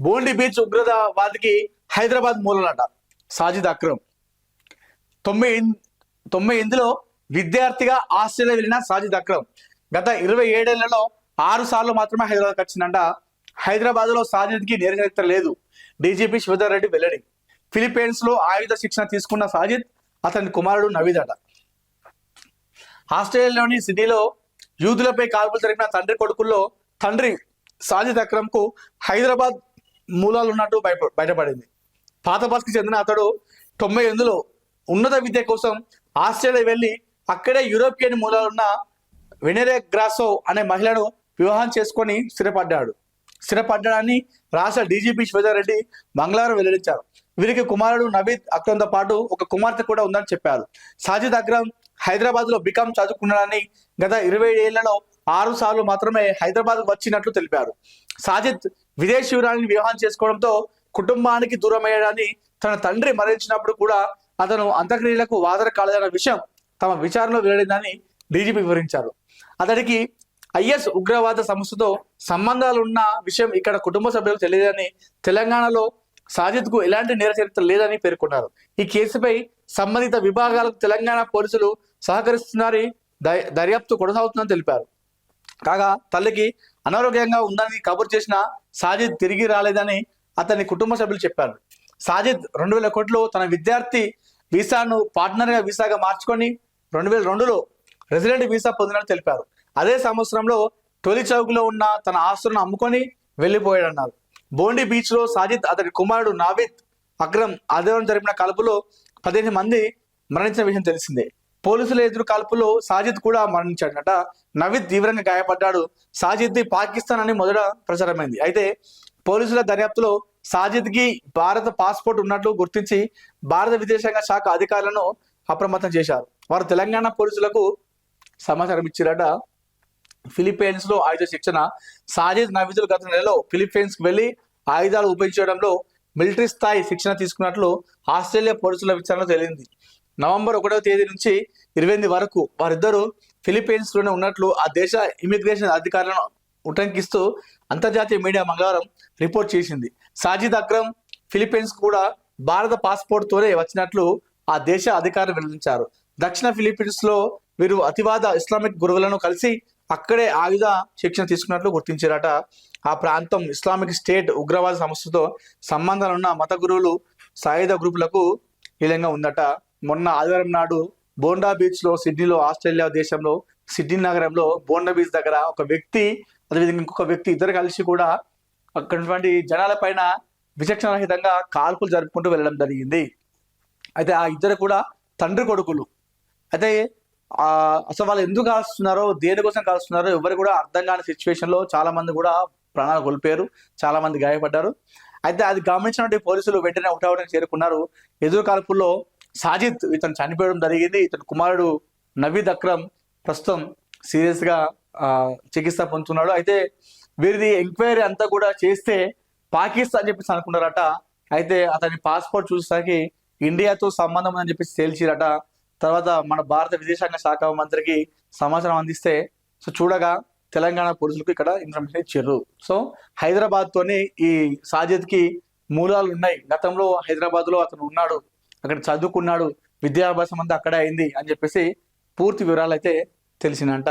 బోండి beach ఉగ్రవాదికి హైదరాబాద్ మూలనట. సాజిద్ అక్రమ్. తొంభై ఎన్- తొంభై ఎనిమిదిలో విద్యార్థిగా ఆస్ట్రేలియా వెళ్ళిన సాజిద్ అక్రమ్. గత ఇరవై ఏడేళ్ళలో ఆరు సార్లు మాత్రమే హైదరాబాద్కి వచ్చిందంట హైదరాబాద్లో సాజిద్కి నేర చరిత్ర లేదు. డీజీపీ శివధర్ రెడ్డి వెల్లడి. ఫిలిప్పీన్స్లో ఆయుధ శిక్షణ తీసుకున్న సాజిద్ అతని కుమారుడు నవీద్ ఆస్ట్రేలియాలోని సిటీలో యూదులపై కాల్పులు జరిపిన తండ్రి కొడుకుల్లో తండ్రి సాజిద్ అక్రమ్కు హైదరాబాద్ మూలాలు ఉన్నట్టు బయట బయటపడింది. పాత బస్కి చెందిన అతడు తొంభై ఎనిమిదిలో ఉన్నత విద్య కోసం ఆస్ట్రేలియా వెళ్ళి అక్కడే యూరోపియన్ మూలాలున్న వెనెరే గ్రాసో అనే మహిళను వివాహం చేసుకొని స్థిరపడ్డాడు. స్థిరపడ్డాడని రాష్ట్ర డీజీపీ శివజారెడ్డి మంగళవారం వెల్లడించారు. వీరికి కుమారుడు నవీద్ అక్రమ్తో పాటు ఒక కుమార్తె కూడా ఉందని చెప్పారు. సాజిద్ అక్రమ్ హైదరాబాద్లో బికాం చదువుకున్నాడని గత ఇరవై ఏళ్ళలో ఆరు సార్లు మాత్రమే హైదరాబాద్ వచ్చినట్లు తెలిపారు. సాజిద్ విదేశీయురాని వివాహం చేసుకోవడంతో కుటుంబానికి దూరమయ్యాడని తన తండ్రి మరణించినప్పుడు కూడా అతను అంత్యక్రియలకు వాదన కాలేదన్న విషయం తమ విచారణలో వెల్లడిందని డీజీపీ వివరించారు. అతడికి ఐఎస్ ఉగ్రవాద సంస్థతో సంబంధాలున్న విషయం ఇక్కడ కుటుంబ సభ్యులకు తెలియదని తెలంగాణలో సాజిద్కు ఎలాంటి నేర చరిత్ర లేదని పేర్కొన్నారు. ఈ కేసుపై సంబంధిత విభాగాలకు తెలంగాణ పోలీసులు సహకరిస్తున్నారని దర్యాప్తు కొనసాగుతుందని తెలిపారు. కాగా తల్లికి అనారోగ్యంగా ఉందని కబురు చేసిన సాజిద్ తిరిగి రాలేదని అతని కుటుంబ సభ్యులు చెప్పారు. సాజిద్ రెండు వేల ఒకటిలో తన విద్యార్థి వీసాను పార్ట్నర్గా వీసాగా మార్చుకొని రెండు వేల రెండులో రెసిడెంట్ వీసా పొందినట్టు తెలిపారు. అదే సంవత్సరంలో తొలి చౌక్లో ఉన్న తన ఆస్తులను అమ్ముకొని వెళ్ళిపోయాడన్నారు. బోండి బీచ్లో సాజిద్ అతని కుమారుడు నావిద్ అక్రమ్ ఆదివారం జరిపిన కలుపులో పదిహేను మంది మరణించిన విషయం తెలిసిందే. పోలీసుల ఎదురు కాల్పులో సాజిద్ కూడా మరణించాడట. నవీద్ తీవ్రంగా గాయపడ్డాడు. సాజిద్ ది పాకిస్తాన్ అని మొదట ప్రచారమైంది. అయితే పోలీసుల దర్యాప్తులో సాజిద్కి భారత పాస్పోర్ట్ ఉన్నట్లు గుర్తించి భారత విదేశాంగ శాఖ అధికారులను అప్రమత్తం చేశారు. వారు తెలంగాణ పోలీసులకు సమాచారం ఇచ్చారట. ఫిలిప్పీన్స్లో ఆయుధ శిక్షణ. సాజిద్ నవీదులు గత నెలలో ఫిలిప్పీన్స్కు వెళ్ళి ఆయుధాలు ఉపయోగించడంలో మిలిటరీ స్థాయి శిక్షణ తీసుకున్నట్లు ఆస్ట్రేలియా పోలీసుల విచారణలో తేలింది. నవంబర్ ఒకటవ తేదీ నుంచి ఇరవై ఎనిమిది వరకు వారిద్దరూ ఫిలిప్పీన్స్లోనే ఉన్నట్లు ఆ దేశ ఇమిగ్రేషన్ అధికారులను ఉటంకిస్తూ అంతర్జాతీయ మీడియా మంగళవారం రిపోర్ట్ చేసింది. సాజిద్ అక్రమ్ ఫిలిప్పీన్స్ కూడా భారత పాస్పోర్ట్ తోనే వచ్చినట్లు ఆ దేశ అధికారులు వెల్లడించారు. దక్షిణ ఫిలిప్పీన్స్లో వీరు అతివాద ఇస్లామిక్ గురువులను కలిసి అక్కడే ఆయుధ శిక్షణ తీసుకున్నట్లు గుర్తించారట. ఆ ప్రాంతం ఇస్లామిక్ స్టేట్ ఉగ్రవాద సంస్థతో సంబంధాలున్న మత గురువులు సాయుధ గ్రూపులకు కీలంగా ఉందట. మొన్న ఆదివారం నాడు బోండా బీచ్లో సిడ్నీలో ఆస్ట్రేలియా దేశంలో సిడ్నీ నగరంలో బోండా బీచ్ దగ్గర ఒక వ్యక్తి అదేవిధంగా ఇంకొక వ్యక్తి ఇద్దరు కలిసి కూడా అక్కడటువంటి జనాల పైన విచక్షణ రహితంగా కాల్పులు జరుపుకుంటూ వెళ్ళడం జరిగింది. అయితే ఆ ఇద్దరు కూడా తండ్రి కొడుకులు. అయితే అసలు వాళ్ళు ఎందుకు కాలుస్తున్నారో దేనికోసం కాలుస్తున్నారో ఎవరు కూడా అర్థం కాని సిచ్యువేషన్లో చాలామంది చాలా మంది కూడా ప్రాణాలు కోల్పోయారు. చాలా మంది గాయపడ్డారు. అయితే అది గమనించినటువంటి పోలీసులు వెంటనే ఒకటవడానికి చేరుకున్నారు. ఎదురు కాల్పుల్లో సాజిద్ ఇతను చనిపోవడం జరిగింది. ఇతని కుమారుడు నవీద్ అక్రమ్ ప్రస్తుతం సీరియస్గా చికిత్స పొందుతున్నాడు. అయితే వీరిది ఎంక్వైరీ అంతా కూడా చేస్తే పాకిస్తాన్ చెప్పేసి అనుకున్నారట. అయితే అతని పాస్పోర్ట్ చూసేసరికి ఇండియాతో సంబంధం ఉందని చెప్పేసి తేల్చిరట. తర్వాత మన భారత విదేశాంగ శాఖ మంత్రికి సమాచారం అందిస్తే సో చూడగా తెలంగాణ పోలీసులకు ఇక్కడ ఇన్ఫర్మేషన్ ఇచ్చారు. సో హైదరాబాద్ తోని ఈ సాజిద్కి మూలాలు ఉన్నాయి గతంలో హైదరాబాద్లో అతను ఉన్నాడు. అక్కడ చదువుకున్నాడు విద్యాభ్యాసం అంతా అక్కడే అయింది అని చెప్పేసి పూర్తి వివరాలు అయితే తెలిసిందంట.